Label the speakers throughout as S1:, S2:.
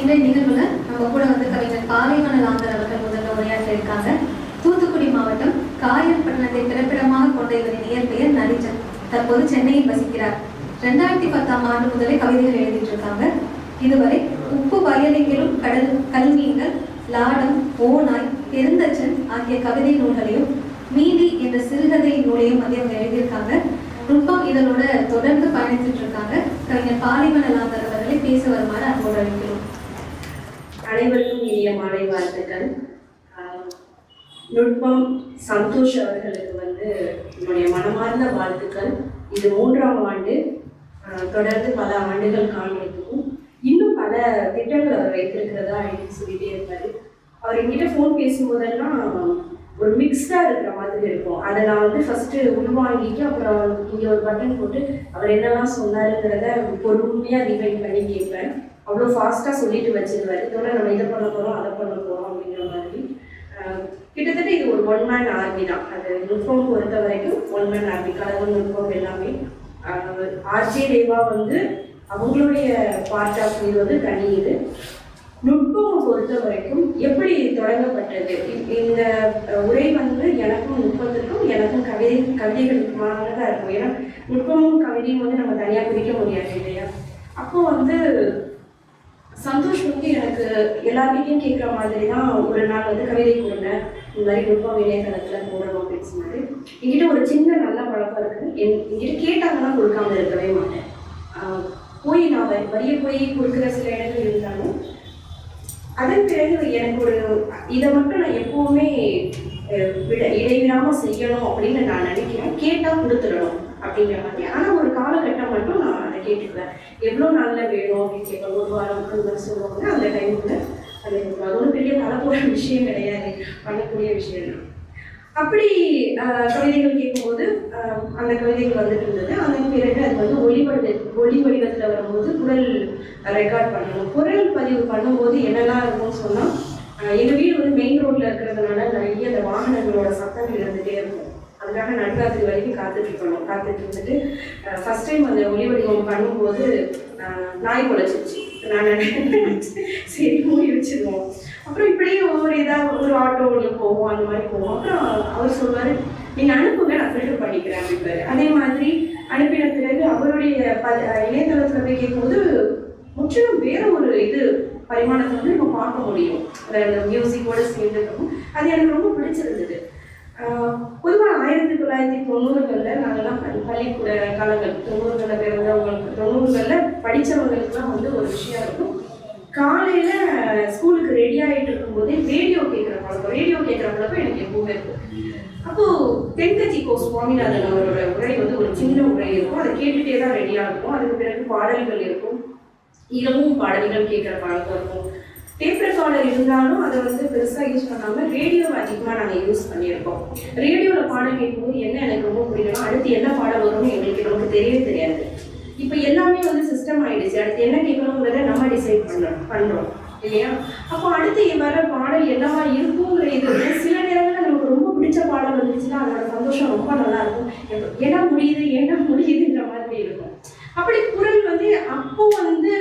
S1: இன்றைய நிகழ்வுல நம்ம கூட வந்து கவிஞர் பாலைவன லாந்தர் அவர்கள் முதல்ல உரையாற்ற இருக்காங்க தூத்துக்குடி மாவட்டம் காயல் பட்டணத்தை பிறப்பிடமாக கொண்ட இவரின் இயற்பெயர் நரிஜன் தற்போது சென்னையில் வசிக்கிறார். ரெண்டாயிரத்தி பத்தாம் ஆண்டு முதலே கவிதைகள் எழுதிட்டு இருக்காங்க இதுவரை உப்பு வயலைகளும் கடல் கல்மீன்கள் லாடம் ஓநாய் பெருந்தச்சன் ஆகிய கவிதை நூல்களையும் மீதி என்ற சிறுகதை நூலையும் வந்து அவங்க எழுதியிருக்காங்க. நுட்பம் இதனோட தொடர்ந்து பயணித்துட்டு இருக்காங்க. கவிஞர் பாலைவன லாந்தர் அவர்களை பேச வருமாறு அன்போடு அழைக்கிறோம்.
S2: அனைவருக்கும் இனிய மாலை வாழ்த்துக்கள். நுட்பம் சந்தோஷ் அவர்களுக்கு வந்து என்னுடைய மனமார்ந்த வாழ்த்துக்கள். இது மூன்றாம் ஆண்டு தொடர்ந்து பல ஆண்டுகள் காண்பிக்கும். இன்னும் பல திட்டங்கள் அவர் வைத்திருக்கிறதா அப்படின்னு சொல்லிட்டே இருப்பாரு. அவர் என்கிட்ட ஃபோன் பேசும்போதெல்லாம் ஒரு மிக்ஸ்டாக இருக்கிற மாதிரி இருக்கும். அதை நான் வந்து ஃபஸ்ட்டு உள்வாங்கிட்டு அப்புறம் இங்கே ஒரு பட்டன் போட்டு அவர் என்னெல்லாம் சொன்னாருங்கிறத பொறுமையாக ரிவைண்ட் பண்ணி கேட்பேன். அவ்வளோ ஃபாஸ்ட்டாக சொல்லிட்டு வச்சிருவார் இதோட நம்ம இதை பண்ண போகிறோம் அதை பண்ண போகிறோம் அப்படிங்கிற மாதிரி. கிட்டத்தட்ட இது ஒரு ஒன் மேன் ஆர்மி தான். அது நுட்பம் பொறுத்த வரைக்கும் ஒன் மேன் ஆர்மி கலவு நுட்பம் எல்லாமே ஆர்ஜே தேவா வந்து அவங்களுடைய பார்ட் ஆஃப் இது வந்து தனி இது. நுட்பம் பொறுத்த வரைக்கும் எப்படி தொடங்கப்பட்டது? இந்த உரை வந்து எனக்கும் நுட்பத்திற்கும் எனக்கும் கவிதை கவிதைகளுக்குமானதாக இருக்கும். ஏன்னா நுட்பமும் கவிதையும் வந்து நம்ம தனியாக பிரிக்க முடியாது இல்லையா? அப்போ வந்து எல்லார்கிட்டையும் கேட்குற மாதிரி தான் ஒரு நாள் வந்து கவிதை கொடுத்தேன் இந்த மாதிரி நுட்பம் இணையதளத்தில் போடணும் அப்படின்னு சொன்னாரு. என்கிட்ட ஒரு சின்ன நல்ல பழக்கம் இருக்குது என் என்கிட்ட கேட்டாங்கன்னா கொடுக்காம இருக்கவே மாட்டேன். போய் நான் வரிய போய் கொடுக்குற சில இடங்கள் இருந்தாலும் அதன் பிறகு எனக்கு ஒரு இதை மட்டும் நான் எப்பவுமே விட இடைவிடாமல் செய்யணும் அப்படின்னு நான் நினைக்கிறேன். கேட்டால் கொடுத்துடணும் அப்படிங்கிற மாதிரி. ஆனால் ஒரு காலகட்டம் மட்டும் நான் அதை கேட்டுக்குவேன். எவ்வளோ நாளில் வேணும் அப்படின்னு கேட்பேன். ஒரு வாரம் சொல்லுவாங்க அந்த டைமில் பண்ணக்கூடிய விஷயம் கிடையாது. பண்ணக்கூடிய விஷயம் தான். அப்படி கவிதைகள் கேட்கும்போது அந்த கவிதைகள் வந்துட்டு இருந்தது. அதன் பிறகு அது வந்து ஒளி வடிவ ஒளி வடிவத்தில் வரும்போது குரல் ரெக்கார்ட் பண்ணணும் குரல் பதிவு பண்ணும்போது என்னெல்லாம் இருக்கும்னு சொன்னால் எங்கள் வீடு வந்து மெயின் ரோட்டில் இருக்கிறதுனால நிறைய அந்த வாகனங்களோட சத்தங்கள் இருந்துகிட்டே இருக்கும். அதுக்காக நடுராத்திரி வரைக்கும் காத்துட்டு இருக்கணும் காத்துட்டு இருந்துட்டு ஃபர்ஸ்ட் டைம் அந்த ஒளி வடிவம் பண்ணும்போது நாய் குலைச்சிருச்சு நான் சரி மூடி வச்சிருவோம். அப்புறம் இப்படியே ஒவ்வொரு இதாக ஒரு ஆட்டோ ஒன்று போவோம் அந்த மாதிரி போவோம் அப்புறம் அவர் சொல்வார் நீங்கள் அனுப்புங்க நான் ஃபில்டர் பண்ணிக்கிறேன் அப்படிப்பாரு அதே மாதிரி அனுப்பின பிறகு அவருடைய ப இணையதளத்தில் போய் கேட்கும்போது முற்றிலும் வேற ஒரு இது பரிமாணத்தை வந்து நம்ம பார்க்க முடியும். அந்த மியூசிக்கோட சேர்ந்து அது எனக்கு ரொம்ப பிடிச்சிருந்தது. பொதுவாக ஆயிரத்தி தொள்ளாயிரத்தி தொண்ணூறுகளில் நாங்கள்லாம் பள்ளி- பள்ளிக்கூட காலங்கள் தொண்ணூறுகளில் பிறந்தவங்களுக்கு தொண்ணூறுகளில் படித்தவங்களுக்குலாம் வந்து ஒரு விஷயம் இருக்கும். காலையில் ஸ்கூலுக்கு ரெடி ஆகிட்டு இருக்கும்போதே ரேடியோ கேட்குற பழக்கம் ரேடியோ கேட்குற பழக்கம் எனக்கு எப்பவுமே இருக்கும். அப்போ தென்கட்சி கோ சுவாமிநாதன் அவரோட உரை வந்து ஒரு சின்ன உரை இருக்கும். அதை கேட்டுட்டே தான் ரெடியாக இருக்கும் அதுக்கு பிறகு பாடல்கள் இருக்கும். இரவும் பாடல்கள் கேட்குற பழக்கம் இருக்கும். டேப் ரெக்கார்டர் இருந்தாலும் அதை வந்து பெருசாக யூஸ் பண்ணாமல் ரேடியோ அதிகமாக நாங்கள் யூஸ் பண்ணியிருக்கோம். ரேடியோவில் பாடல் கேட்கும்போது என்ன எனக்கு ரொம்ப பிடிக்கும்னா அடுத்து என்ன பாடல் வரும்னு எங்களுக்கு நமக்கு தெரியவே தெரியாது. இப்போ எல்லாமே வந்து சிஸ்டம் ஆயிடுச்சு அடுத்து என்ன கேட்கணுங்கிறத நம்ம டிசைட் பண்ணுறோம் பண்ணுறோம் இல்லையா? அப்போ அடுத்து வர பாடல் என்னவா இருக்குங்கிற இது வந்து சில நேரங்களில் நமக்கு ரொம்ப பிடிச்ச பாடல் வந்துச்சுன்னா அதோட சந்தோஷம் ரொம்ப நல்லா இருக்கும் என்ன முடியுது என்ன முடியுதுன்ற மாதிரி இருக்கும். அப்படி குரல் வந்து அப்போ வந்து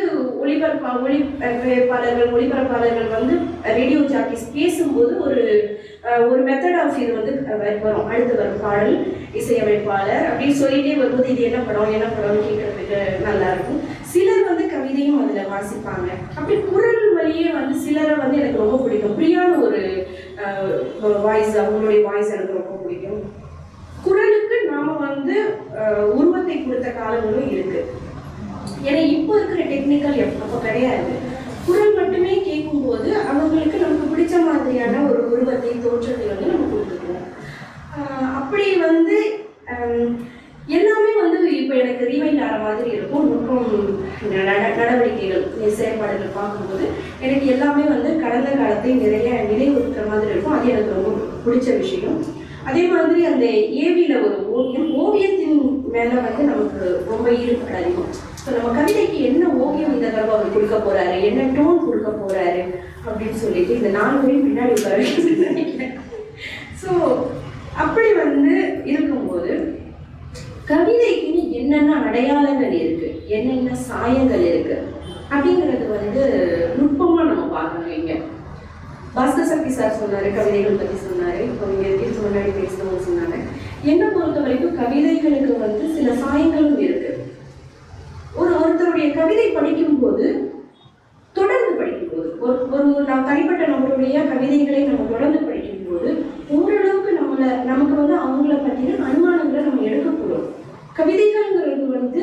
S2: ஒளிபரப்பா ஒளிபரப்பாளர்கள் ஒளிபரப்பாளர்கள் வந்து ரேடியோ ஜாக்கிஸ் பேசும்போது ஒரு ஒரு மெத்தட் ஆஃப் இது வந்து வரும். அடுத்து வரும் பாடல் இசையமைப்பாளர் அப்படின்னு சொல்லிட்டே வரும்போது இது என்ன படம் என்ன படம்னு கேட்கறதுக்கு நல்லா இருக்கும். சிலர் வந்து கவிதையும் அதில் வாசிப்பாங்க. அப்படி குரல் வழியே வந்து சிலரை வந்து எனக்கு ரொம்ப பிடிக்கும். பிரியான ஒரு வாய்ஸ் அவங்களுடைய வாய்ஸ் எனக்கு ரொம்ப பிடிக்கும். குரலுக்கு நாம வந்து உருவத்தை கொடுத்த காலங்களும் இருக்கு. ஏன்னா இப்போ இருக்கிற டெக்னிக்கல் அப்போ கிடையாது. குரல் மட்டுமே கேட்கும்போது அவங்களுக்கு நமக்கு பிடிச்ச மாதிரியான ஒரு உருவத்தை தோற்றத்தை வந்து நம்ம கொடுத்துருவோம் அப்படி வந்து எல்லாமே வந்து இப்போ எனக்கு ரீவைண்ட் ஆகிற மாதிரி இருக்கும். நுட்பம் நட- நடவடிக்கைகள் செயல்பாடுகள் பார்க்கும்போது எனக்கு எல்லாமே வந்து கடந்த காலத்தை நிறைய நினைவுறுத்துற மாதிரி இருக்கும். அது எனக்கு ரொம்ப பிடிச்ச விஷயம். அதே மாதிரி அந்த ஏவியில் ஒரு ஓவியம் ஓவியத்தின் மேலே வந்து நமக்கு ரொம்ப ஈடுபாடு அதிகம். ஸோ நம்ம கவிதைக்கு என்ன ஓவியம் இந்த தடவை அவர் கொடுக்க போறாரு? என்ன டோன் கொடுக்க போறாரு? அப்படின்னு சொல்லிட்டு இந்த நாலு பேரும் பின்னாடி நினைக்கிறேன். ஸோ அப்படி வந்து இருக்கும்போது கவிதைக்குன்னு என்னென்ன அடையாளங்கள் இருக்கு? என்னென்ன சாயங்கள் இருக்கு? அப்படிங்கிறது வந்து நுட்பமா நம்ம பார்க்கணும் இங்க. பாஸ்கர் சக்தி சார் சொன்னாரு கவிதைகள் பத்தி சொன்னாரு. இப்போ இங்க இதுக்கு முன்னாடி பேசுறவங்க சொன்னாங்க. என்னை பொறுத்த வரைக்கும் கவிதைகளுக்கு வந்து சில சாயங்களும் இருக்கு. ஒருத்தருடைய கவிதை படிக்கும்போது தொடர்ந்து படிக்கும்போது ஒரு ஒரு நான் தனிப்பட்ட நம்மளுடைய கவிதைகளை நம்ம தொடர்ந்து படிக்கும்போது ஓரளவுக்கு நம்மள நமக்கு வந்து அவங்கள பற்றின அனுமானங்களை நம்ம எடுக்கக்கூடும். கவிதைகள்ங்கிறது வந்து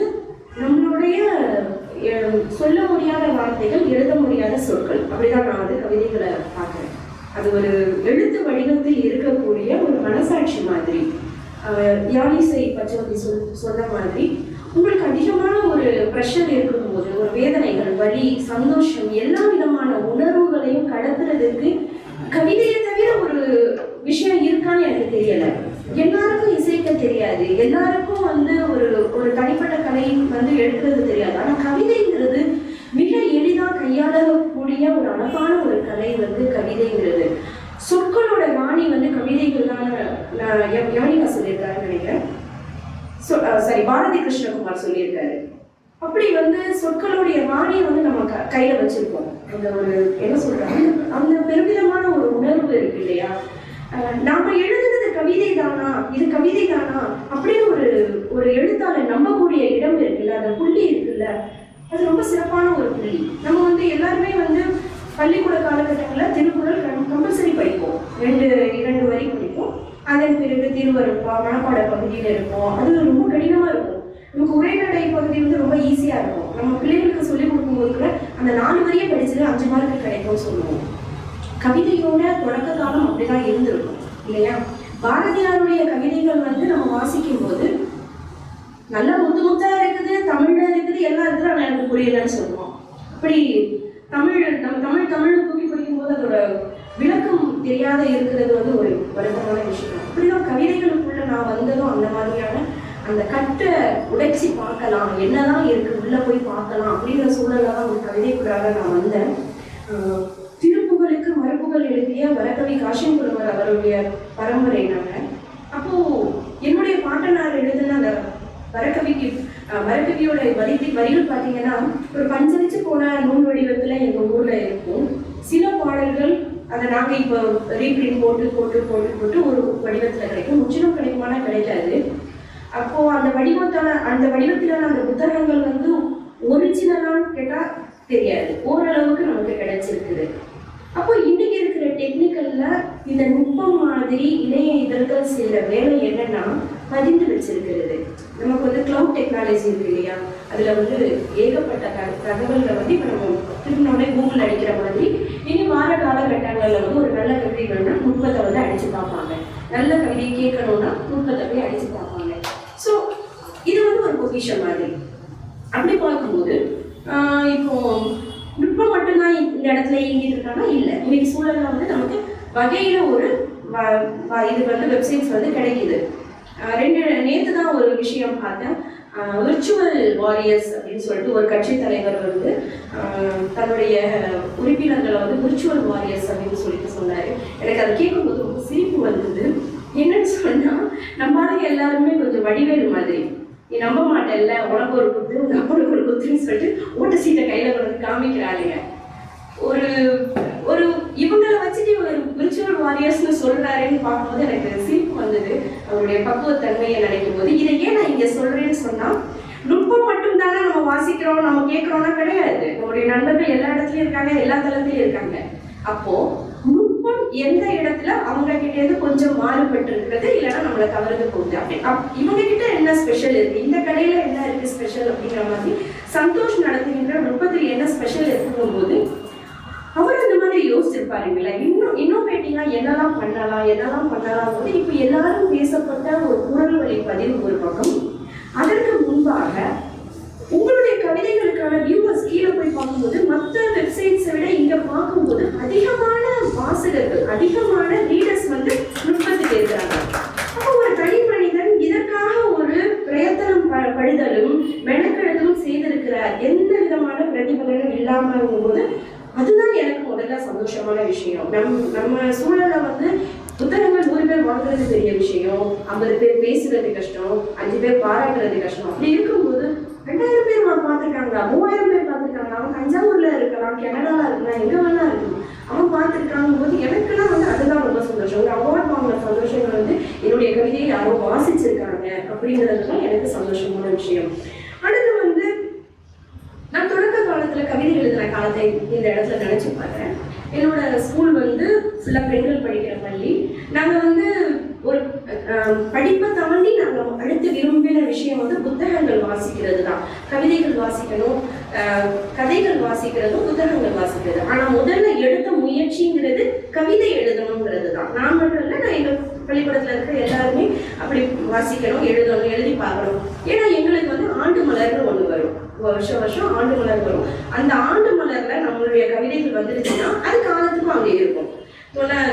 S2: நம்மளுடைய சொல்ல முடியாத வார்த்தைகள் எழுத முடியாத சொற்கள். அப்படிதான் நான் வந்து கவிதைகளை பார்க்குறேன். அது ஒரு எழுத்து வடிவத்தில் இருக்கக்கூடிய ஒரு மனசாட்சி மாதிரி. அஹ், யாழிசை பச்சவதி சொல் சொன்ன மாதிரி உங்களுக்கு அதிகமான ஒரு ப்ரெஷர் இருக்கும்போது ஒரு வேதனைகள் வலி சந்தோஷம் எல்லா விதமான உணர்வுகளையும் கடத்துறதுக்கு கவிதையை தவிர ஒரு விஷயம் இருக்கான்னு எனக்கு தெரியல. எல்லாருக்கும் இசைக்க தெரியாது. எல்லாருக்கும் வந்து ஒரு ஒரு தனிப்பட்ட கலை வந்து எடுக்கிறது தெரியாது. ஆனா கவிதைங்கிறது மிக எளிதாக கையாளக்கூடிய ஒரு அழகான ஒரு கலை வந்து கவிதைங்கிறது. சொற்களோட வாணி வந்து கவிதைகள் தான் நான் யவனிகா சொல்லியிருக்காருன்னு நினைக்கிறேன். சாரி பாரதி கிருஷ்ணகுமார் சொல்லியிருக்காரு. அப்படி வந்து சொற்களுடைய வாணியை வந்து நம்ம க- கையில வச்சிருக்கோம். அந்த ஒரு என்ன சொல்றாங்க? அந்த பெருமிதமான ஒரு உணர்வு இருக்கு இல்லையா? நாம எழுதுனது கவிதை தானா இது கவிதை தானா அப்படி ஒரு ஒரு எழுத்தாளர் நம்பக்கூடிய இடம் இருக்குல்ல அந்த புள்ளி இருக்குல்ல அது ரொம்ப சிறப்பான ஒரு புள்ளி. நம்ம வந்து எல்லாருமே வந்து பள்ளிக்கூட காலகட்டங்களில் திருக்குறள் கம்பல்சரி படிப்போம். ரெண்டு இரண்டு வரி படிப்போம். அதன் பிறகு திருவருப்பா மனப்பாட பகுதியில் இருக்கும் அது ரொம்ப கடினமாக இருக்கும். நமக்கு உரைநடை பகுதி வந்து ரொம்ப ஈஸியாக இருக்கும். நம்ம பிள்ளைகளுக்கு சொல்லிக் கொடுக்கும்போது கூட அந்த நாலு வரியை படிச்சது அஞ்சு மார்க்கு கிடைக்கும்னு சொல்லுவோம். கவிதையோட தொடக்க காலம் அப்படிதான் இருந்திருக்கும். இல்லையா? பாரதியாருடைய கவிதைகள் வந்து நம்ம வாசிக்கும் போது நல்லா முத்து முத்தா இருக்குது தமிழ்ல இருக்குது எல்லாம் இருக்குது ஆனால் எனக்கு புரியலன்னு சொல்லுவோம். அப்படி தமிழ் நம்ம தமிழ் தமிழ் தூக்கி படிக்கும்போது தெரியாத இருக்கிறது வந்து ஒரு வருத்தமான விஷயம். அப்படிதான் கவிதைகளுக்குள்ள நான் வந்ததும் அந்த மாதிரியான அந்த கட்டை உடைச்சி பார்க்கலாம் என்னதான் இருக்கு உள்ள போய் பார்க்கலாம் அப்படிங்கிற சூழல்ல தான் ஒரு கவிதைக்குள்ளாக நான் வந்தேன். திருப்புகளுக்கு மறுப்புகள் எழுதிய வரகவி காஷிம் குருவர் அவருடைய பரம்பரை நாங்கள் அப்போ என்னுடைய பாட்டனார் எழுதின அந்த வரகவிக்கு அஹ், வரகவியோட வரி வரிகள் பார்த்தீங்கன்னா ஒரு பஞ்சரிச்சு போன நூல் வடிவத்தில் எங்கள் ஊரில் இருக்கும். சில பாடல்கள் அதை நாங்கள் இப்போ ரீப்ரிண்ட் போட்டு போட்டு போட்டு போட்டு ஒரு வடிவத்தில் கிடைக்கும். முற்றிலும் கிடைக்குமானா கிடைக்காது அப்போது அந்த வடிவத்தான அந்த வடிவத்திலான அந்த புத்தகங்கள் வந்து ஒரிஜினலான்னு கேட்டால் தெரியாது. ஓரளவுக்கு நமக்கு கிடைச்சிருக்குது. அப்போ இன்னைக்கு இருக்கிற டெக்னிக்கல்ல இந்த நுட்பம் மாதிரி இணைய இதழ்கள் செய்கிற வேலை என்னன்னா பதிந்து வச்சிருக்கிறது. நமக்கு வந்து கிளவுட் டெக்னாலஜி இருக்கு இல்லையா? அதுல வந்து ஏகப்பட்ட தகவல்களை வந்து இப்போ நம்ம திரும்பினோடனே கூகுள் அடிக்கிற மாதிரி இனி வார காலகட்டங்களில் வந்து ஒரு நல்ல கவிதை வேணும்னா நுட்பத்தை வந்து அடிச்சு பார்ப்பாங்க. நல்ல கவிதையை கேட்கணும்னா நுட்பத்தை போய் அடிச்சு பார்ப்பாங்க. ஸோ இது வந்து ஒரு பொசிஷன் மாதிரி. அப்படி பார்க்கும்போது இப்போ நுட்பம் மட்டும்தான் இந்த இடத்துல இயங்கிட்டு இருக்காங்கன்னா இல்லை. இன்னைக்கு சூழலில் வந்து நமக்கு வகையில ஒரு இது வந்து வெப்சைட்ஸ் வந்து கிடைக்குது. ரெண்டு நேற்று தான் ஒரு விஷயம் பார்த்தேன். விர்ச்சுவல் வாரியர்ஸ் அப்படின்னு சொல்லிட்டு ஒரு கட்சி தலைவர் வந்து தன்னுடைய உறுப்பினர்களை வந்து விர்ச்சுவல் வாரியர்ஸ் அப்படின்னு சொல்லிட்டு சொன்னார். எனக்கு அதை கேட்கும்போது ரொம்ப சிரிப்பு வந்தது. என்னன்னு சொன்னால் நம்ம எல்லாருமே கொஞ்சம் வடிவேல் மாதிரி. நீ நம்ப மாட்டேல்ல உனக்கு ஒரு குத்து உங்க அப்பனுக்கு ஒரு குத்துன்னு சொல்லிட்டு ஓட்ட சீட்டை கையில கொண்டு வந்து காமிக்கிறாளுங்க. ஒரு ஒரு இவங்க வச்சுட்டு ஒரு விர்ச்சுவல் வாரியர்ஸ்னு சொல்றாருன்னு பார்க்கும்போது எனக்கு சிரிப்பு வந்தது. அவருடைய பக்குவத்தன்மையை நினைக்கும் போது இதை ஏன் நான் இங்க சொல்றேன்னு சொன்னா நுட்பம் மட்டும் தானே நம்ம வாசிக்கிறோம் நம்ம கேட்கிறோம்னா கிடையாது. நம்மளுடைய நண்பர்கள் எல்லா இடத்துலயும் இருக்காங்க எல்லா தளத்திலயும் இருக்காங்க. அப்போ நுட்பம் எந்த இடத்துல அவங்க கிட்ட இருந்து கொஞ்சம் மாறுபட்டு இருக்கிறது இல்லைன்னா நம்மளை கவர்ந்து போகுது. அப்படி அப்- இவங்க கிட்ட என்ன ஸ்பெஷல் இருக்கு? இந்த கடையில என்ன இருக்கு ஸ்பெஷல் அப்படிங்கிற மாதிரி சந்தோஷ் நடத்துகின்ற நுட்பத்தில் என்ன ஸ்பெஷல் இருக்குங்கும் போது அவர் அந்த இன்னும் இன்னோவேட்டிவா என்னெல்லாம் பண்ணலாம் என்னெல்லாம் பண்ணலாம் போது இப்போ எல்லாரும் பேசப்பட்ட ஒரு குரல் வழி பதிவு ஒரு பக்கம். அதற்கு முன்பாக உங்களுடைய கவிதைகளுக்கான வியூவர்ஸ் கீழே போய் பார்க்கும்போது மற்ற வெப்சைட்ஸை விட இங்க பார்க்கும்போது அதிகமான வாசகர்கள் அதிகமான ரீடர்ஸ் வந்து நுட்பத்துக்கு இருக்கிறாங்க. அப்போ ஒரு தனி மனிதன் இதற்காக ஒரு பிரயத்தனம் ப- படுதலும் மெனக்கெடுதலும் செய்திருக்கிறார். எந்த விதமான பிரதிபலனும் இல்லாமல் போது அதுதான் எனக்கு சந்தோஷமான விஷயம். நம் நம்ம சூழல்ல வந்து புத்தகங்கள் நூறு பேர் பேர் வாங்குறது பெரிய விஷயம். ஐம்பது பேர் பேசுறது கஷ்டம். அஞ்சு பேர் பாராட்டுறது கஷ்டம். அப்படி இருக்கும்போது ரெண்டாயிரம் பேர் பார்த்துருக்காங்க மூவாயிரம் பேர் பார்த்துருக்காங்க அவன் தஞ்சாவூர்ல இருக்கலாம் கனடால இருக்கலாம் எங்க வேணா இருக்கலாம். அவன் பார்த்துருக்காங்க போது எனக்கெல்லாம் வந்து அதுதான் ரொம்ப சந்தோஷம். ஒரு அவார்ட் வாங்கின சந்தோஷங்கள் வந்து என்னுடைய கவிதையை யாரோ வாசிச்சிருக்காங்க அப்படிங்கிறது தான் எனக்கு சந்தோஷமான விஷயம். அடுத்து வந்து நான் தொடக்க காலத்துல கவிதை எழுதின காலத்தை இந்த இடத்துல நினைச்சு பார்க்குறேன் என்னோட ஸ்கூல் வந்து சில பெண்கள் படிக்கிற பள்ளி. நாங்கள் வந்து ஒரு படிப்பை தாண்டி நாங்கள் அடுத்து விரும்பின விஷயம் வந்து புத்தகங்கள் வாசிக்கிறது தான் கவிதைகள் வாசிக்கணும் கதைகள் வாசிக்கிறதும் புத்தகங்கள் வாசிக்கிறது. ஆனால் முதல்ல எடுத்த முயற்சிங்கிறது கவிதை எழுதணுங்கிறது தான் நான் மட்டும் இல்லை நான் எங்கள் பள்ளிக்கூடத்தில் இருக்கிற எல்லாருமே அப்படி வாசிக்கணும் எழுதணும் எழுதி பார்க்கணும். ஏன்னா எங்களுக்கு வந்து ஆண்டு மலர்னு ஒன்று வரும். வருஷம் வருஷம் ஆண்டு மலர் வரும். அந்த ஆண்டு மலர்ல நம்மளுடைய கவிதைகள் வந்துருச்சுன்னா அது காலத்துக்கும் அங்கே இருக்கும்.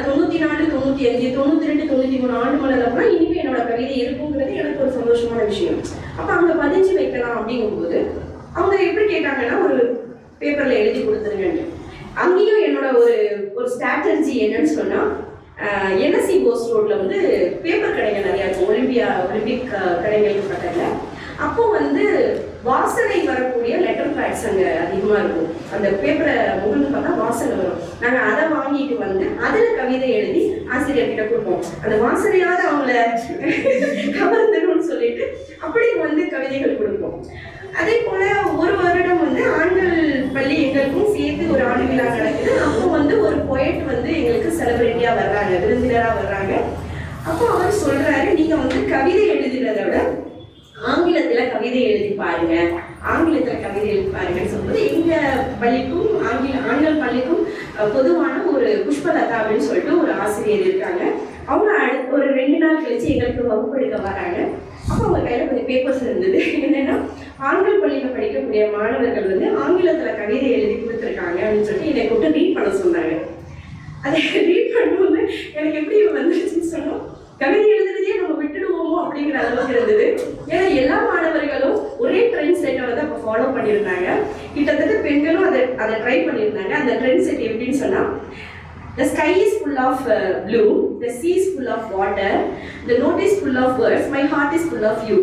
S2: தொண்ணூத்தி நாலு தொண்ணூத்தி அஞ்சு தொண்ணூத்தி ரெண்டு தொண்ணூத்தி மூணு ஆண்டு மலர்ல கூட இனிமே என்னோட கவிதை இருக்குங்கிறது எனக்கு ஒரு சந்தோஷமான விஷயம். அப்ப அங்க பதிஞ்சு வைக்கலாம் அப்படிங்கும்போது அவங்க எப்படி கேட்டாங்கன்னா ஒரு பேப்பர்ல எழுதி கொடுத்துருங்கன்னு. அங்கேயும் என்னோட ஒரு ஒரு ஸ்ட்ராட்டஜி என்னன்னு சொன்னா என்எஸ்சி போஸ்ட் ரோட்ல வந்து பேப்பர் கடைகள் நிறைய இருக்கும் ஒலிம்பியா ஒலிம்பிக் அஹ், பக்கத்தில். அப்போ வந்து வாசனை வரக்கூடிய லெட்டர் பேட்ஸ் அங்கே அதிகமாக இருக்கும். அந்த பேப்பரை முகந்து பார்த்தா வாசனை வரும். நாங்கள் அதை வாங்கிட்டு வந்து அதில் கவிதை எழுதி ஆசிரியர்கிட்ட கொடுப்போம். அந்த வாசனையாவது அவங்கள கவர்ந்துடும் சொல்லிட்டு அப்படி வந்து கவிதைகள் கொடுப்போம். அதே போல ஒரு வருடம் வந்து ஆண்கள் பள்ளி எங்களுக்கும் சேர்த்து ஒரு ஆண்டு விழா நடக்குது. அப்போ வந்து ஒரு பொயட் வந்து எங்களுக்கு செலிபிரிட்டியாக வர்றாங்க விருந்தினராக வர்றாங்க. அப்போ அவர் சொல்றாரு நீங்க வந்து கவிதை எழுதுறத விட ஆங்கிலத்துல கவிதை எழுதி பாருங்க. ஆங்கிலத்துல கவிதை எழுதி பாருங்கன்னு சொல்லும்போது எங்க பள்ளிக்கும் ஆங்கில ஆங்கில பள்ளிக்கும் பொதுவான ஒரு புஷ்பலதா அப்படின்னு சொல்லிட்டு ஒரு ஆசிரியர் இருக்காங்க. அவங்க அடுத்த ஒரு ரெண்டு நாள் கழிச்சு எங்களுக்கு வகுப்பெடுக்க வராங்க. அப்போ அவங்க கையில கொஞ்சம் பேப்பர்ஸ் இருந்தது. என்னன்னா ஆண்கள் பள்ளியில படிக்கக்கூடிய மாணவர்கள் வந்து ஆங்கிலத்துல கவிதை எழுதி கொடுத்துருக்காங்க அப்படின்னு சொல்லிட்டு என்னை கூப்பிட்டு ரீட் பண்ண சொன்னாங்க. அதை ரீட் பண்ணும்போது எனக்கு எப்படி வந்துருச்சுன்னு சொன்னோம் கவிதை எழுத எழுதுறதையே நம்ம விட்டுடுவோமோ அப்படிங்கிற அளவுக்கு இருந்தது. ஏன்னா எல்லா மாணவர்களும் ஒரே ட்ரெண்ட் செட்டை வந்து அப்போ ஃபாலோ பண்ணியிருந்தாங்க. கிட்டத்தட்ட பெண்களும் அதை அதை ட்ரை பண்ணியிருந்தாங்க. அந்த ட்ரெண்ட் செட் எப்படின்னு சொன்னால் The sky is full of uh, blue, the sea is full of water, the note is full of words, my heart is full of you.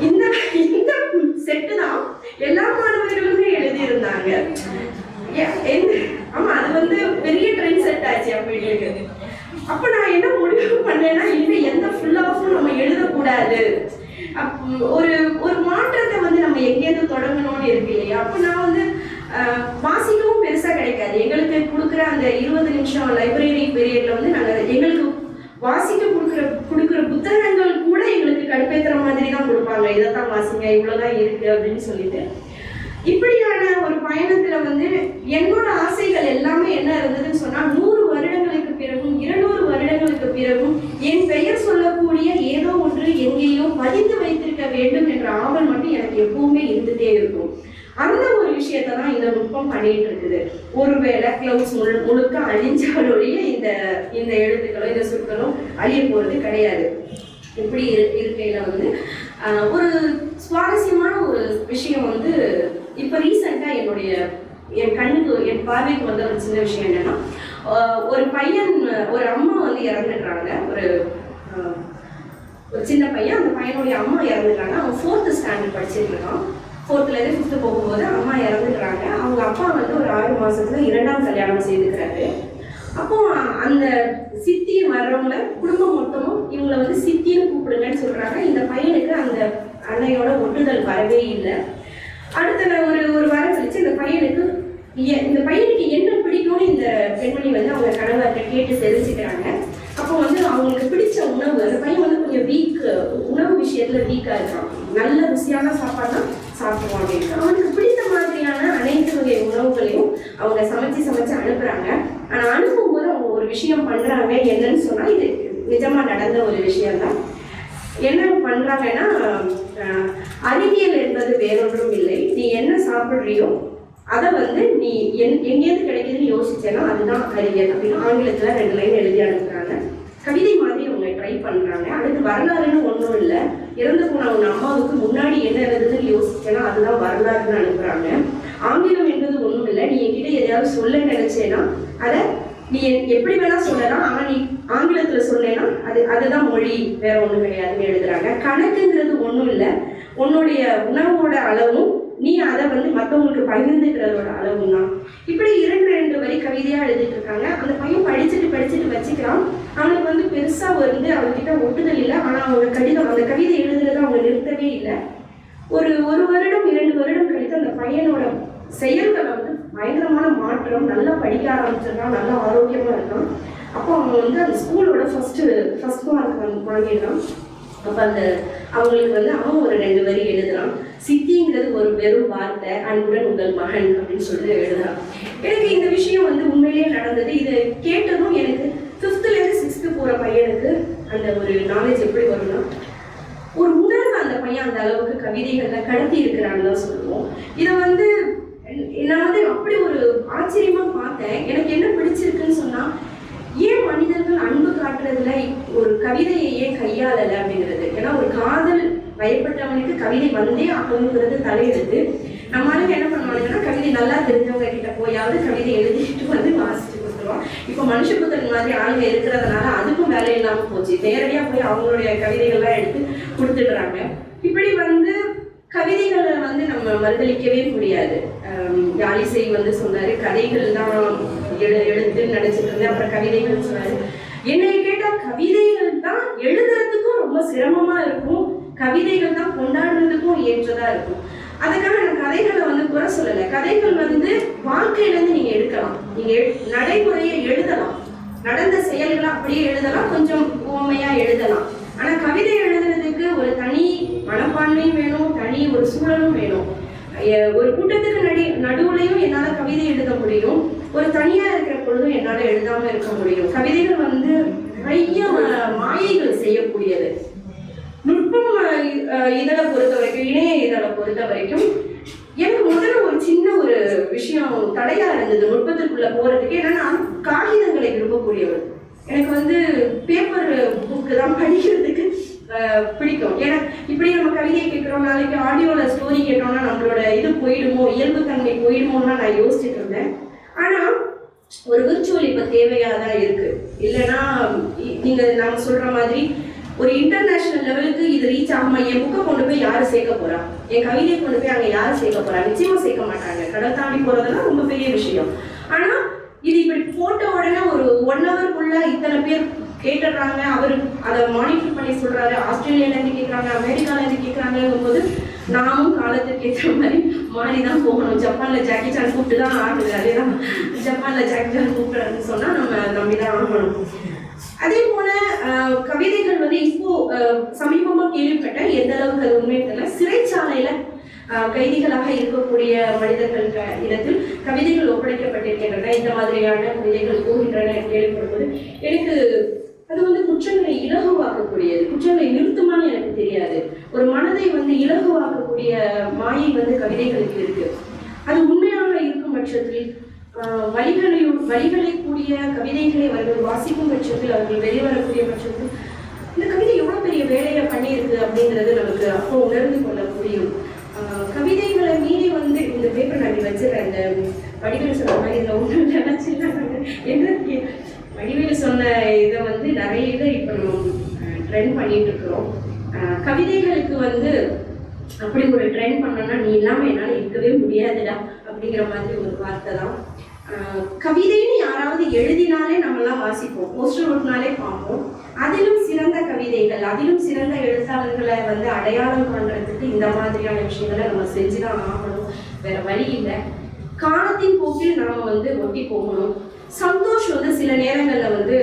S2: இந்த இந்த செட்டு தான் எல்லா மாணவர்களுமே எழுதியிருந்தாங்க. ஏ- எந்த- ஆமா அது வந்து பெரிய ட்ரெண்ட் செட் ஆச்சு அப்படின்னு அப்ப நான் என்ன முடிவு பண்ணேன்னா இனிமே எந்த ஃபுல் நம்ம எழுதக்கூடாது. அப்- ஒரு ஒரு மாற்றத்தை வந்து நம்ம எங்கேருந்து தொடங்கணும்னு இருக்கு இல்லையா? அப்ப நான் வந்து வாசிக்கவும் பெருசா கிடைக்காது. எங்களுக்கு கொடுக்குற அந்த இருபது நிமிஷம் லைப்ரரி பீரியட்ல வந்து நாங்கள் எங்களுக்கு வாசிக்க கொடுக்குற கொடுக்குற புத்தகங்கள் கூட எங்களுக்கு கடுப்பேற்றுற மாதிரி தான் கொடுப்பாங்க. இதைத்தான் வாசிங்க இவ்வளோதான் இருக்கு அப்படின்னு சொல்லிட்டு. இப்படியான ஒரு பயணத்துல வந்து என்னோட ஆசைகள் எல்லாமே என்ன இருந்ததுன்னு சொன்னா நூறு பிறகும் என் பெயர் சொல்லக்கூடிய ஏதோ ஒன்று எங்கேயோ பதிந்து வைத்திருக்க வேண்டும் என்ற ஆவல் மட்டும் எனக்கு எப்பவுமே இருந்துட்டே இருக்கும். அந்த ஒரு விஷயத்தை தான் இந்த நுட்பம் பண்ணிட்டு இருக்குது. ஒருவேளை கிளவுஸ் முழு முழுக்க அழிஞ்சாலொழிய இந்த இந்த எழுத்துக்களோ இந்த சொற்களோ அழிய போறது கிடையாது. இப்படி இரு இருக்கையில வந்து ஒரு சுவாரஸ்யமான ஒரு விஷயம் வந்து இப்போ ரீசெண்டாக என்னுடைய என் கண்ணுக்கு என் பார்வைக்கு வந்த ஒரு சின்ன விஷயம் என்னன்னா ஒரு பையன் ஒரு அம்மா வந்து இறந்துடுறாங்க ஒரு ஒரு சின்ன பையன். அந்த பையனுடைய அம்மா இறந்துட்டாங்க அவன் ஃபோர்த்து ஸ்டாண்டர்ட் படிச்சிட்டு இருக்கான் ஃபோர்த்துலேருந்து ஃபிஃப்த்து போகும்போது அம்மா இறந்துடுறாங்க அவங்க அப்பா வந்து ஒரு ஆறு மாசத்துல இரண்டாம் கல்யாணம் செய்துக்கிறாரு. அப்போ அந்த சித்தி வர்றவங்கள குடும்பம் மொத்தமும் இவங்களை வந்து சித்தின்னு கூப்பிடுங்கன்னு சொல்கிறாங்க இந்த பையனுக்கு அந்த அன்னையோட ஒட்டுதல் வரவே இல்லை. அடுத்த நான் ஒரு ஒரு வாரம் கழிச்சு இந்த பையனுக்கு இந்த பையனுக்கு என்ன பிடிக்கும்னு இந்த பெண்மணி வந்து அவங்க கணவர்கிட்ட கேட்டு தெரிஞ்சுக்கிறாங்க. அப்போ வந்து அவங்களுக்கு பிடிச்ச உணவு அந்த பையன் வந்து கொஞ்சம் வீக் உணவு விஷயத்துல வீக்கா இருக்கான். நல்ல ருசியான சாப்பாடு தான் சாப்பிடுவான் அப்படின்னு அவனுக்கு பிடித்த மாதிரியான அனைத்து வகை உணவுகளையும் அவங்க சமைச்சு சமைச்சு அனுப்புறாங்க. ஆனா அனுப்பும்போது அவங்க ஒரு விஷயம் பண்றாங்க. என்னன்னு சொன்னா இது நிஜமா நடந்த ஒரு விஷயம் தான் என்ன பண்றாங்கன்னா அறிவியல் என்பது வேறொன்றும் இல்லை. நீ என்ன சாப்பிடுறியோ அதை வந்து நீ என் எங்கேருந்து கிடைக்குதுன்னு யோசிச்சேன்னா அதுதான் அறிவியல் அப்படின்னு ஆங்கிலத்துல ரெண்டு லைன் எழுதி அனுப்புறாங்க. கவிதை மாதிரி அவங்க ட்ரை பண்றாங்க. அடுத்து வரலாறுன்னு ஒன்றும் இல்லை. இறந்து போன அவங்க அம்மாவுக்கு முன்னாடி என்ன இருந்ததுன்னு யோசிச்சேன்னா அதுதான் வரலாறுன்னு அனுப்புறாங்க. ஆங்கிலம் என்பது ஒன்றும் இல்லை. நீ என்கிட்ட எதையாவது சொல்ல நினைச்சேன்னா அதை நீ எப்படி வேணா சொல்லலாம். ஆனா நீ ஆங்கிலத்துல சொன்னேன்னா அது அதுதான் மொழி. வேற ஒன்றும் கிடையாதுன்னு எழுதுறாங்க. கணக்குங்கிறது ஒன்றும் இல்லை. உன்னுடைய உணவோட அளவும் நீ அதை வந்து மற்றவங்களுக்கு பகிர்ந்துக்கிறதோட அளவு தான் இப்படி இரண்டு ரெண்டு வரி கவிதையா எழுதிட்டு இருக்காங்க அந்த பையன் படிச்சுட்டு படிச்சுட்டு வச்சுக்கிறான். அவனுக்கு வந்து பெருசா வந்து அவங்ககிட்ட ஒட்டுதல் இல்லை. ஆனா அவங்க கடிதம் அந்த கவிதை எழுதுறது அவங்க நிறுத்தவே இல்லை. ஒரு ஒரு வருடம் இரண்டு வருடம் கழித்து அந்த பையனோட செயல்களை வந்து பயங்கரமான மாற்றம் நல்லா படிக்க ஆரம்பிச்சிருக்கான். நல்லா ஆரோக்கியமா இருக்கான். அப்போ அவங்க வந்து அந்த ஸ்கூலோட ஃபர்ஸ்ட் ஃபர்ஸ்ட் மார்க் வந்து வாங்கிடுறான் அப்போ அந்த அவங்களுக்கு வந்து அவன் ஒரு ரெண்டு வரி எழுதுறான். சித்திங்கிறது ஒரு வெறும் வார்த்தை அன்புடன் உங்கள் மகன் அப்படின்னு சொல்லிட்டு எழுதுறான். எனக்கு இந்த விஷயம் வந்து உண்மையிலேயே நடந்தது. இதை கேட்டதும் எனக்கு ஃபிஃப்த்துலேருந்து சிக்ஸ்த்து போகிற பையனுக்கு அந்த ஒரு நாலேஜ் எப்படி வரும்னா ஒரு உணர்வு அந்த பையன் அந்த அளவுக்கு கவிதைகள்ல கடத்தி இருக்கிறான்னு தான் சொல்லுவோம். இதை வந்து நான் வந்து அப்படி ஒரு ஆச்சரியமா பார்த்தேன் எனக்கு என்ன பிடிச்சிருக்குன்னு சொன்னா ஏன் மனிதர்கள் அன்பு காட்டுறதுல ஒரு கவிதையை ஏன் கையாளல அப்படிங்கிறது. ஏன்னா ஒரு காதல் பயப்பட்டவனுக்கு கவிதை வந்தே ஆகணுங்கிறது தலையெழுத்து. நம்ம என்ன பண்ணுவாங்கன்னா கவிதை நல்லா தெரிஞ்சவங்க கிட்ட போயாவது கவிதை எழுதிட்டு வந்து வாசிச்சு கொடுத்துருவோம். இப்போ மனுஷபுத்தன் மாதிரி ஆளுங்க இருக்கிறதுனால அதுக்கும் வேலை இல்லாம போச்சு. நேரடியா போய் அவங்களுடைய கவிதைகள்லாம் எடுத்து கொடுத்துடுறாங்க. இப்படி வந்து கவிதைகளை வந்து நம்ம மறுதளிக்கவே முடியாது. யாழிசை வந்து சொன்னாரு கதைகள் தான் எழு எழுத்துன்னு நினைச்சிட்டு இருந்தேன் அப்புறம் கவிதைகள் சொன்னாரு என்னை கேட்டா கவிதைகள் தான் எழுதுறதுக்கும் ரொம்ப சிரமமா இருக்கும். கவிதைகள் தான் கொண்டாடுறதுக்கும் ஏற்றதா இருக்கும். அதுக்காக நான் கதைகளை வந்து குறை சொல்லலை. கதைகள் வந்து வாழ்க்கையில இருந்து நீங்க எடுக்கலாம். நீங்க எ- நடைமுறையை எழுதலாம். நடந்த செயல்களை அப்படியே எழுதலாம். கொஞ்சம் உவமையா எழுதலாம். ஆனா கவிதை எழுதுறதுக்கு ஒரு தனி மனப்பான்மையும் வேணும். தனி ஒரு சூழலும் வேணும். ஒரு கூட்டத்துக்கு நடி நடுவுலையும் என்னால கவிதை எழுத முடியும். ஒரு தனியா இருக்கிற பொழுதும் என்னால எழுதாம இருக்க முடியும். கவிதைகள் வந்து நிறைய மாயைகள் செய்யக்கூடியது. நுட்பம் இதழை பொறுத்த வரைக்கும் இணைய இதழை பொறுத்த வரைக்கும் எனக்கு முதல்ல ஒரு சின்ன ஒரு விஷயம் தடையா இருந்தது நுட்பத்திற்குள்ள போறதுக்கு. ஏன்னா காகிதங்களை விரும்பக்கூடியவர். எனக்கு வந்து பேப்பர் புக்கு தான் படிக்கிறதுக்கு பிடிக்கும். ஏன்னா இப்படி நம்ம கவிதையை கேட்குறோம் நாளைக்கு ஆடியோவில் ஸ்டோரி கேட்டோம்னா நம்மளோட இது போயிடுமோ இயல்புத்தன்மை போயிடுமோன்னு நான் யோசிச்சுட்டு இருந்தேன். ஒரு விர்ச்சுவல் இப்ப தேவையா தான் இருக்கு. இல்லைன்னா நீங்க நாம சொல்ற மாதிரி ஒரு இன்டர்நேஷனல் லெவலுக்கு இது ரீச் ஆகுமா என் புக்கை கொண்டு போய் யாரு சேர்க்க போறா? என் கவிதையை கொண்டு போய் அங்க யாரு சேர்க்க போறா? நிச்சயமா சேர்க்க மாட்டாங்க. கடல் தாண்டி போறதெல்லாம் ரொம்ப பெரிய விஷயம். ஆனா இது இப்படி போட்ட உடனே ஒரு ஒன் ஹவருக்குள்ள இத்தனை பேர் கேட்டுடுறாங்க. அவர் அதை மானிட்டர் பண்ணி சொல்றாரு. ஆஸ்திரேலியால இருந்து கேட்கறாங்க அமெரிக்கால இருந்து கேட்கறாங்கும் போது நாமும் காலத்துக்கு ஏற்ற மாதிரி மாறி தான் போகணும். ஜப்பான்ல ஜாக்கி சான் கூப்பிட்டு தான் ஆகுது அதேதான் ஜப்பான்ல ஜாக்கி சான் சொன்னால் சொன்னா நம்ம நம்பி தான் ஆகணும் அதே போல கவிதைகள் வந்து இப்போ சமீபமாக சமீபமா எந்த அளவுக்கு அது உண்மை தெரியல. சிறைச்சாலையில கைதிகளாக இருக்கக்கூடிய மனிதர்கள் க- இடத்தில் கவிதைகள் ஒப்படைக்கப்பட்டிருக்கின்றன. இந்த மாதிரியான கவிதைகள் போகின்றன கேள்விப்படும்போது எனக்கு அது வந்து குற்றங்களை இலகுவாக்கக்கூடியது. குற்றங்களை நிறுத்துமான்னு எனக்கு தெரியாது. ஒரு மனதை வந்து இலகுவாக்கக்கூடிய மாயை வந்து கவிதைகளுக்கு இருக்கு. அது உண்மையாக இருக்கும் பட்சத்தில் வழிகளையும் வழிகளை கூடிய கவிதைகளை அவர்கள் வாசிக்கும் பட்சத்தில் அவர்கள் வெளிவரக்கூடிய பட்சத்தில் இந்த கவிதை எவ்வளவு பெரிய வேலையை பண்ணியிருக்கு அப்படிங்கிறது நமக்கு அப்போ உணர்ந்து கொள்ள முடியும். கவிதைகளை மீறி வந்து இந்த பேப்பர் நான் இப்படி வச்சிருக்கேன் இந்த வடிவேல் சொன்ன மாதிரி இந்த ஒன்று நினைச்சிருக்காங்க என்ன வடிவேல் சொன்ன இதை வந்து நிறைய இதை இப்போ நம்ம ட்ரெண்ட் பண்ணிட்டு இருக்கிறோம். கவிதைகளுக்கு வந்து அப்படி ஒரு ட்ரெண்ட் பண்ணோம்னா நீ இல்லாமல் என்னால் இருக்கவே முடியாதுடா அப்படிங்கிற மாதிரி ஒரு வார்த்தை தான். கவிதைன்னு யாராவது எழுதினாலே நம்மலாம் வாசிப்போம். போஸ்டர் ஒட்டினாலே பார்ப்போம். அதிலும் சிறந்த கவிதைகள் அதிலும் சிறந்த எழுத்தாளர்களை வந்து அடையாளம் காண்றதுக்கு இந்த மாதிரியான விஷயங்களை நம்ம செஞ்சுதான் ஆகணும். வேற வழி இல்லை. காலத்தின் போக்கில் நாம் வந்து ஒட்டி போகணும். சந்தோஷ் வந்து சில நேரங்களில் வந்து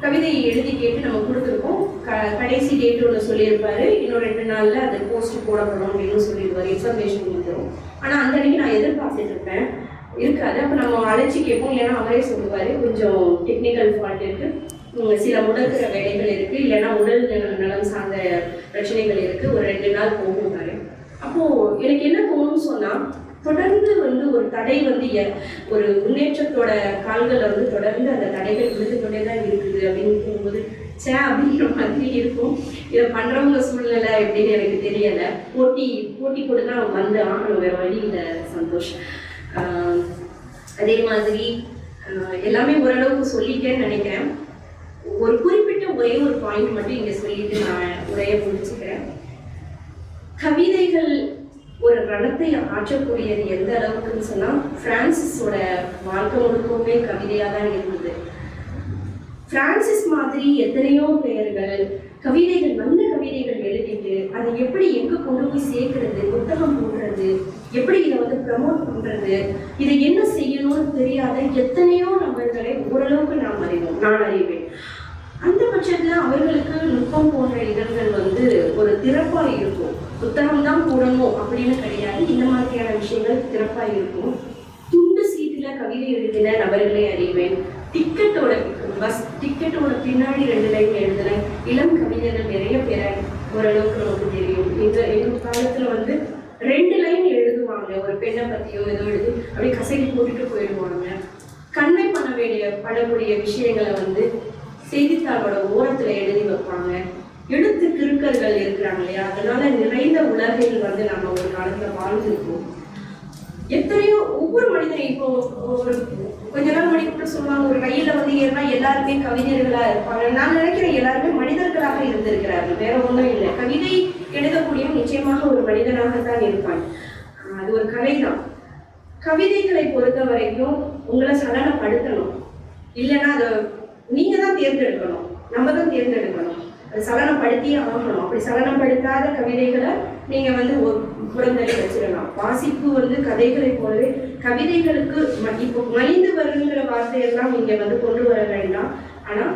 S2: கவிதையை எழுதி கேட்டு நம்ம கொடுத்துருக்கோம் க கடைசி டேட் ஒன்று சொல்லியிருப்பாரு. இன்னும் ரெண்டு நாளில் அது போஸ்ட் போடப்படும் அப்படின்னு சொல்லிடுவாரு. இன்ஃபர்மேஷன் வந்துடும் ஆனால் அந்த அன்னைக்கு நான் எதிர்பார்த்துட்டு இருப்பேன். இருக்காது. அப்போ நம்ம அழைச்சி கேட்போம். ஏன்னா அவரே சொல்லுவார். கொஞ்சம் டெக்னிக்கல் ஃபால்ட் இருக்குது சில முடக்கிற வேலைகள் இருக்குது இல்லைன்னா உடல் நல- நலம் சார்ந்த பிரச்சனைகள் இருக்குது ஒரு ரெண்டு நாள் போகும்னாரு அப்போது எனக்கு என்ன தோணும்னு சொன்னால் தொடர்ந்து வந்து ஒரு தடை வந்து ஒரு முன்னேற்றத்தோட கால்களில் வந்து தொடர்ந்து அந்த தடைகள் விழுந்து கொண்டே தான் இருக்குது அப்படின்னு போகும்போது சே அப்படின்ற மாதிரி இருக்கும். இதை பண்ணுறவங்க சூழ்நிலை எப்படின்னு எனக்கு தெரியலை. போட்டி போட்டி கூட தான் வந்து ஆகணும் வேறு வழி இல்லை சந்தோஷ். ஆஹ் அதே மாதிரி எல்லாமே ஓரளவுக்கு சொல்லிட்டேன்னு நினைக்கிறேன். ஒரு குறிப்பிட்ட ஒரே ஒரு பாயிண்ட் மட்டும் இங்கே சொல்லிட்டு நான் உரையை முடிச்சுக்கிறேன். கவிதைகள் ஒரு ரணத்தை ஆற்றக்கூடியது எந்த அளவுக்குன்னு சொன்னால் பிரான்சிஸோட வாழ்க்கை முழுக்கவுமே கவிதையாக தான் இருந்தது. பிரான்சிஸ் மாதிரி எத்தனையோ பெயர்கள் கவிதைகள் நல்ல கவிதைகள் எழுதிட்டு அதை எப்படி எங்க கொண்டு போய் சேர்க்கறது புத்தகம் போடுறது எப்படி இதை வந்து ப்ரமோட் பண்றது இதை என்ன செய்யணும்னு தெரியாத எத்தனையோ நபர்களை ஓரளவுக்கு நாம் அறிவோம் நான் அறிவேன். அந்த பட்சத்துல அவர்களுக்கு நுட்பம் போன்ற இதழ்கள் வந்து ஒரு திறப்பா இருக்கும். புத்தகம் தான் போடணும் அப்படின்னு கிடையாது. இந்த மாதிரியான விஷயங்கள் திறப்பா இருக்கும். துண்டு சீட்டுல கவிதை எழுதின நபர்களை அறிவேன். டிக்கெட்டோட பஸ் டிக்கெட்டோட பின்னாடி ரெண்டு லைன் எழுதின இளம் கவிஞர்கள் நிறைய பேரை ஓரளவுக்கு நமக்கு தெரியும். இந்த எங்க காலத்துல வந்து ரெண்டு லைன் எழுதுவாங்க. ஒரு பெண்ணை பத்தியோ ஏதோ எழுதி அப்படியே கசைக்கு போட்டுட்டு போயிடுவாங்க. கண்மை பண்ண வேண்டிய படக்கூடிய விஷயங்களை வந்து செய்தித்தாளோட ஓரத்துல எழுதி வைப்பாங்க. எழுத்து கிருக்கர்கள் இருக்கிறாங்க இல்லையா? அதனால நிறைந்த உலகில் வந்து நம்ம ஒரு காலத்துல வாழ்ந்துருக்கோம் எத்தனையோ ஒவ்வொரு மனிதனையும் இப்போ ஒரு கொஞ்ச நாள் முன்னாடி கூட சொல்லுவாங்க ஒரு ரயில வந்து ஏறினா எல்லாருமே கவிஞர்களா இருப்பாங்க. நான் நினைக்கிறேன் எல்லாருமே மனிதர்களாக இருந்திருக்கிறார்கள். வேற ஒன்றும் இல்லை. கவிதை எழுதக்கூடிய நிச்சயமாக ஒரு மனிதனாகத்தான் இருப்பான். அது ஒரு கலைதான். கவிதைகளை பொறுத்த வரைக்கும் உங்களை சலனப்படுத்தணும் இல்லைன்னா அதை நீங்க தான் தேர்ந்தெடுக்கணும். நம்ம தான் தேர்ந்தெடுக்கணும். சலனப்படுத்தியே ஆகணும் அப்படி சலனப்படுத்தாத கவிதைகளை நீங்கள் வந்து ஒரு புறந்தள்ளி வச்சிடலாம். வாசிப்பு வந்து கதைகளை போலவே கவிதைகளுக்கு ம- இப்போ மலிந்து வருங்கிற வார்த்தையெல்லாம் நீங்கள் வந்து கொண்டு வர வேண்டாம். ஆனால்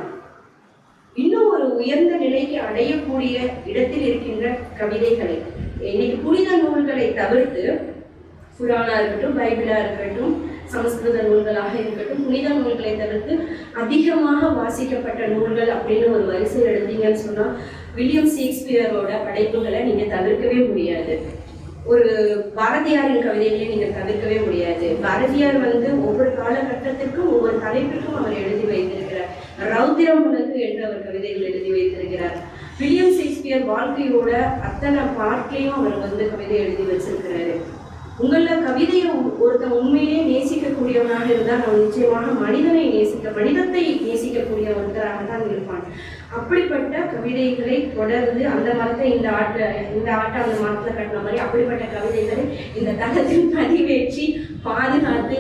S2: இன்னும் ஒரு உயர்ந்த நிலைக்கு அடையக்கூடிய இடத்தில் இருக்கின்ற கவிதைகளை இன்னைக்கு புனித நூல்களை தவிர்த்து குரானா இருக்கட்டும் பைபிளா இருக்கட்டும் சமஸ்கிருத நூல்களாக இருக்கட்டும் புனித நூல்களை தவிர்த்து அதிகமாக வாசிக்கப்பட்ட நூல்கள் அப்படின்னு ஒரு வரிசையில் எடுத்தீங்கன்னு சொன்னால் வில்லியம் ஷேக்ஸ்பியரோட படைப்புகளை நீங்கள் தவிர்க்கவே முடியாது. ஒரு பாரதியாரின் கவிதைகளை நீங்க தவிர்க்கவே முடியாது. பாரதியார் வந்து ஒவ்வொரு காலகட்டத்திற்கும் ஒவ்வொரு தலைப்பிற்கும் அவர் எழுதி வைத்திருக்கிறார். ரௌத்திரம் உனக்கு என்று அவர் கவிதைகள் எழுதி வைத்திருக்கிறார். வில்லியம் ஷேக்ஸ்பியர் வாழ்க்கையோட அத்தனை பாட்டிலையும் அவர் வந்து கவிதை எழுதி வச்சிருக்கிறாரு. உங்கள கவிதையை ஒருத்தன் உண்மையிலேயே நேசிக்கக்கூடியவனாக இருந்தால் அவன் நிச்சயமாக மனிதனை நேசிக்க மனிதத்தை நேசிக்கக்கூடியவர்களாக தான் இருப்பான். அப்படிப்பட்ட கவிதைகளை தொடர்ந்து அந்த மரத்தை இந்த ஆட்டை இந்த ஆட்டை அந்த மரத்தில் கட்டின மாதிரி அப்படிப்பட்ட கவிதைகளை இந்த தளத்தில் பதிவேற்றி பாதுகாத்து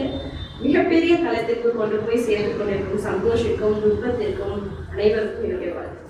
S2: மிகப்பெரிய தளத்திற்கு கொண்டு போய் சேர்த்து கொண்டிருக்கும் சந்தோஷிக்கும் துன்பத்திற்கும் அனைவருக்கும் என்னுடைய வாழ்த்து